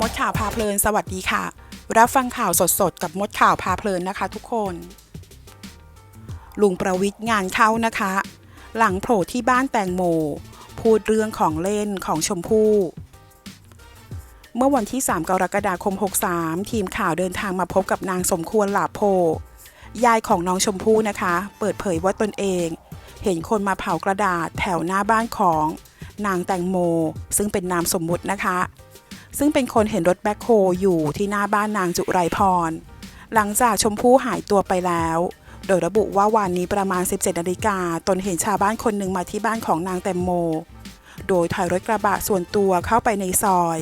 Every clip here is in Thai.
มดข่าวพาเพลิน สวัสดีค่ะ รับฟังข่าวสดๆ กับมดข่าวพาเพลินนะคะทุกคน ลุงประวิทย์งานเข้านะคะ หลังโผล่ที่บ้านแตงโม พูดเรื่องของเล่นของชมพู่ เมื่อวันที่ 3 กรกฎาคม 63 ทีมข่าวเดินทางมาพบกับนางสมควรหลาโพ ยายของน้องชมพู่นะคะ เปิดเผยว่าตนเอง เห็นคนมาเผากระดาษแถวหน้าบ้านของ นางแตงโม ซึ่งเป็นนามสมมุตินะคะ ซึ่งเป็นคนเห็นรถแบ็คโฮอยู่ที่หน้าบ้านนางจุไรพร หลังจากชมพู่หายตัวไปแล้ว โดยระบุว่าวันนี้ประมาณ 17นาฬิกาตนเห็นชาวบ้านคนหนึ่งมาที่บ้านของนางแตงโม โดยถอยรถกระบะส่วนตัวเข้าไปในซอย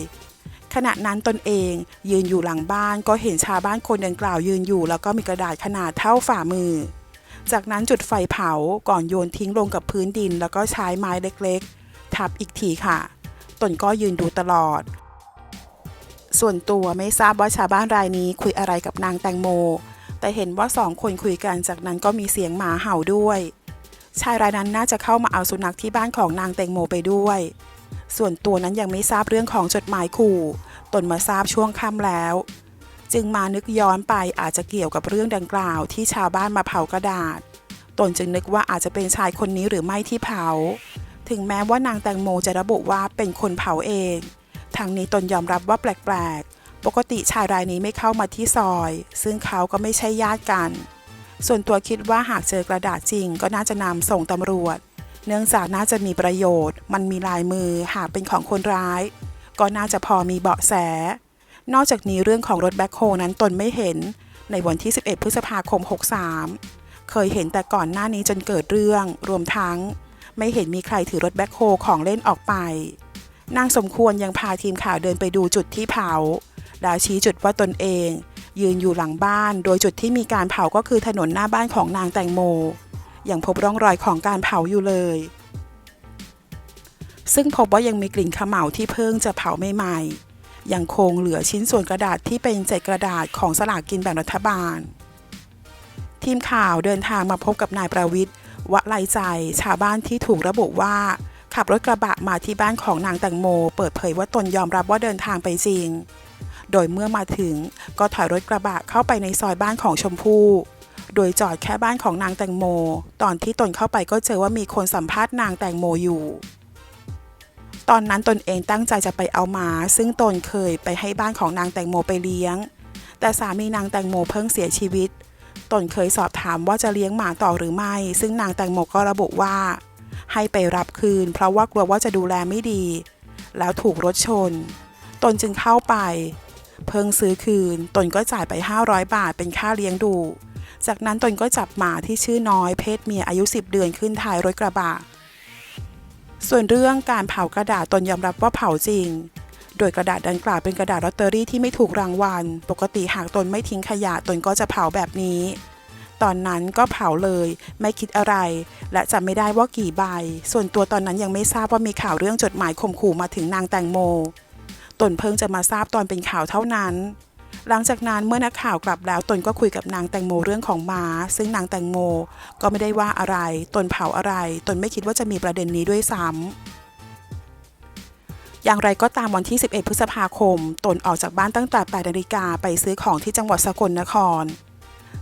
ขณะนั้นตนเองยืนอยู่หลังบ้านก็เห็นชาวบ้านคนดังกล่าวยืนอยู่ แล้วก็มีกระดาษขนาดเท่าฝ่ามือ จากนั้นจุดไฟเผาก่อนโยนทิ้งลงกับพื้นดิน แล้วก็ใช้ไม้เล็กๆ ทับอีกทีค่ะ ตนก็ยืนดูตลอด ส่วนตัวไม่ทราบว่าชาวบ้านรายนี้คุยอะไรกับนางแตงโม แต่เห็นว่าสองคนคุยกันจากนั้นก็มีเสียงหมาเห่าด้วย ชายรายนั้นน่าจะเข้ามาเอาสุนัขที่บ้านของนางแตงโมไปด้วย ส่วนตัวนั้นยังไม่ทราบเรื่องของจดหมายขู่ตนมาทราบช่วงค่ำแล้ว จึงมานึกย้อนไปอาจจะเกี่ยวกับเรื่องดังกล่าวที่ชาวบ้านมาเผากระดาษ ตนจึงนึกว่าอาจจะเป็นชายคนนี้หรือไม่ที่เผา ถึงแม้ว่านางแตงโมจะระบุว่าเป็นคนเผาเอง ทางนี้ตนยอมรับว่าแปลกๆ ปกติชายรายนี้ไม่เข้ามาที่ซอย ซึ่งเขาก็ไม่ใช่ญาติกัน ส่วนตัวคิดว่าหากเจอกระดาษจริงก็น่าจะนำส่งตำรวจ เนื่องจากน่าจะมีประโยชน์ มันมีลายมือหากเป็นของคนร้าย ก็น่าจะพอมีเบาะแส นอกจากนี้เรื่องของรถแบ็คโฮนั้นตนไม่เห็น ในวันที่ 11 พฤษภาคม 63 เคยเห็นแต่ก่อนหน้านี้จนเกิดเรื่อง รวมทั้ง ไม่เห็นมีใครถือรถแบ็คโฮของเล่นออกไป นางสมควรยังพาทีมข่าวเดินไปดูจุดที่เผาแล้วชี้จุดว่าตนเอง ยืนอยู่หลังบ้าน โดยจุดที่มีการเผาก็คือถนนหน้าบ้านของนางแตงโม ยังพบร่องรอยของการเผาอยู่เลย ซึ่งพบว่ายังมีกลิ่นเขม่าที่เพิ่งจะเผาใหม่ๆ ยังคงเหลือชิ้นส่วนกระดาษที่เป็นเศษกระดาษของสลากกินแบ่งรัฐบาล ทีมข่าวเดินทางมาพบกับนายประวิทย์วะไลใจชาวบ้านที่ถูกระบุว่า ขับรถกระบะมาที่บ้านของนางแตงโม เปิดเผยว่าตนยอมรับว่าเดินทางไปจริง โดยเมื่อมาถึงก็ถอยรถกระบะเข้าไปในซอยบ้านของชมพู่โดยจอดแค่บ้านของนางแตงโม ตอนที่ตนเข้าไปก็เจอว่ามีคนสัมภาษณ์นางแตงโมอยู่ ตอนนั้นตนเองตั้งใจจะไปเอาหมา ซึ่งตนเคยไปให้บ้านของนางแตงโมไปเลี้ยง แต่สามีนางแตงโมเพิ่งเสียชีวิต ตนเคยสอบถามว่าจะเลี้ยงหมาต่อหรือไม่ ซึ่งนางแตงโมก็ระบุว่า ให้ไปรับคืน เพราะว่ากลัวว่าจะดูแลไม่ดี แล้วถูกรถชน ตนจึงเข้าไป เพิ่งซื้อคืน ตนก็จ่ายไป 500 บาทเป็นค่าเลี้ยงดู จากนั้นตนก็จับหมาที่ชื่อน้อยเพศเมียอายุ 10 เดือนขึ้นท้ายรถกระบะส่วนเรื่องการเผากระดาษตนยอมรับว่าเผาจริง โดยกระดาษดังกล่าวเป็นกระดาษลอตเตอรี่ที่ไม่ถูกรางวัล ปกติหากตนไม่ทิ้งขยะตนก็จะเผาแบบนี้ ตอนนั้นก็เผาเลย ไม่คิดอะไร และจำไม่ได้ว่ากี่ใบ ส่วนตัวตอนนั้นยังไม่ทราบว่ามีข่าวเรื่องจดหมายข่มขู่มาถึงนางแตงโม ตนเพิ่งจะมาทราบตอนเป็นข่าวเท่านั้น หลังจากนั้นเมื่อนักข่าวกลับแล้วตนก็คุยกับนางแตงโมเรื่องของหมาซึ่งนางแตงโม ก็ไม่ได้ว่าอะไร ตนเผาอะไร ตนไม่คิดว่าจะมีประเด็นนี้ด้วยซ้ำอย่างไรก็ตามวันที่ 11 พฤษภาคม ตนออกจากบ้านตั้งแต่ 8 นาฬิกาไปซื้อของที่จังหวัดสกลนคร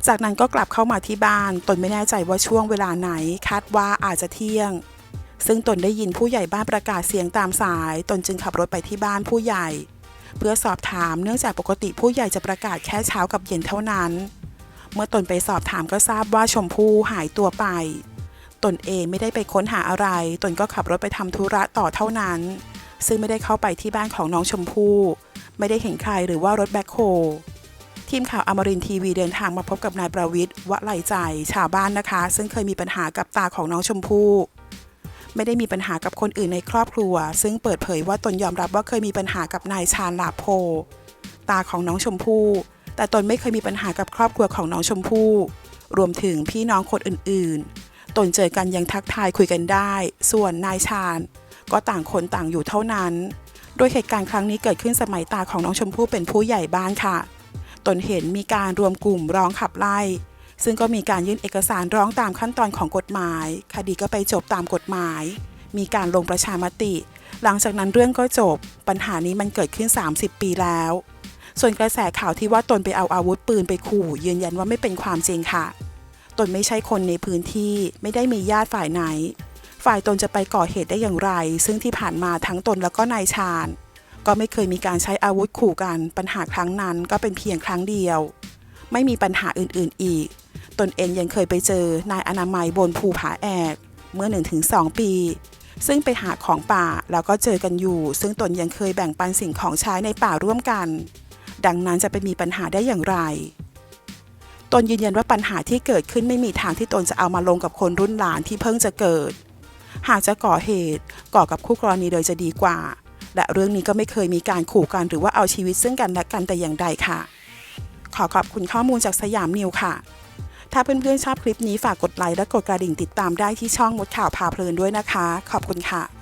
จากนั้นก็กลับเข้ามาที่บ้าน ตนไม่แน่ใจว่าช่วงเวลาไหน คาดว่าอาจจะเที่ยง ซึ่งตนได้ยินผู้ใหญ่บ้านประกาศเสียงตามสาย ตนจึงขับรถไปที่บ้านผู้ใหญ่ เพื่อสอบถามเนื่องจากปกติผู้ใหญ่จะประกาศแค่เช้ากับเย็นเท่านั้น เมื่อตนไปสอบถามก็ทราบว่าชมพู่หายตัวไป ตนเองไม่ได้ไปค้นหาอะไร ตนก็ขับรถไปทำธุระต่อเท่านั้น ซึ่งไม่ได้เข้าไปที่บ้านของน้องชมพู่ ไม่ได้เห็นใครหรือว่ารถแบ็คโฮ ทีมข่าวอมรินทร์ทีวีเดินทางมาพบกับนายประวิทย์วะไหลใจ ชาวบ้านนะคะ ซึ่งเคยมีปัญหากับตาของน้องชมพู่ไม่ได้มีปัญหากับคนอื่นในครอบครัว ซึ่งเปิดเผยว่าตนยอมรับว่าเคยมีปัญหากับนายชาญลาโพ ตาของน้องชมพู่ แต่ตนไม่เคยมีปัญหากับครอบครัวของน้องชมพู่ รวมถึงพี่น้องคนอื่นๆ ตนเจอกันยังทักทายคุยกันได้ ส่วนนายชาญ ก็ต่างคนต่างอยู่เท่านั้น โดยเหตุการณ์ครั้งนี้เกิดขึ้นสมัยตาของน้องชมพู่เป็นผู้ใหญ่บ้านค่ะ ตนเห็นมีการรวมกลุ่มร้องขับไล่ ซึ่งก็มีการยื่นเอกสารร้องตามขั้นตอนของกฎหมาย คดีก็ไปจบตามกฎหมาย มีการลงประชามติ หลังจากนั้นเรื่องก็จบ ปัญหานี้มันเกิดขึ้น 30 ปีแล้ว ส่วนกระแสข่าวที่ว่าตนไปเอาอาวุธปืนไปขู่ยืนยันว่าไม่เป็นความจริงค่ะ ตนไม่ใช่คนในพื้นที่ไม่ได้มีญาติฝ่ายไหน ฝ่ายตนจะไปก่อเหตุได้อย่างไร ซึ่งที่ผ่านมาทั้งตนแล้วก็นายชาญ ก็ไม่เคยมีการใช้อาวุธขู่กันปัญหาครั้งนั้นก็เป็นเพียงครั้งเดียว ไม่มีปัญหาอื่นๆอีก ตนเองยังเคยไปเจอนายอนามัยบนภูผาแอกเมื่อ 1-2 ปี ซึ่งไปหาของป่าแล้วก็เจอกันอยู่ ซึ่งตนยังเคยแบ่งปันสิ่งของใช้ในป่าร่วมกัน ดังนั้นจะไปมีปัญหาได้อย่างไร ตนยืนยันว่าปัญหาที่เกิดขึ้นไม่มีทางที่ตนจะเอามาลงกับคนรุ่นหลานที่เพิ่งจะเกิด หากจะก่อเหตุก่อกับคู่กรณีโดยจะดีกว่า และเรื่องนี้ก็ไม่เคยมีการขู่กันหรือว่าเอาชีวิตซึ่งกันและกันแต่อย่างใดค่ะ ขอขอบคุณข้อมูลจากสยามนิวค่ะ ถ้าเพื่อนๆชอบคลิปนี้ฝากกดไลค์และกดกระดิ่งติดตามได้ที่ช่องมดข่าวพาเพลินด้วยนะคะ ขอบคุณค่ะ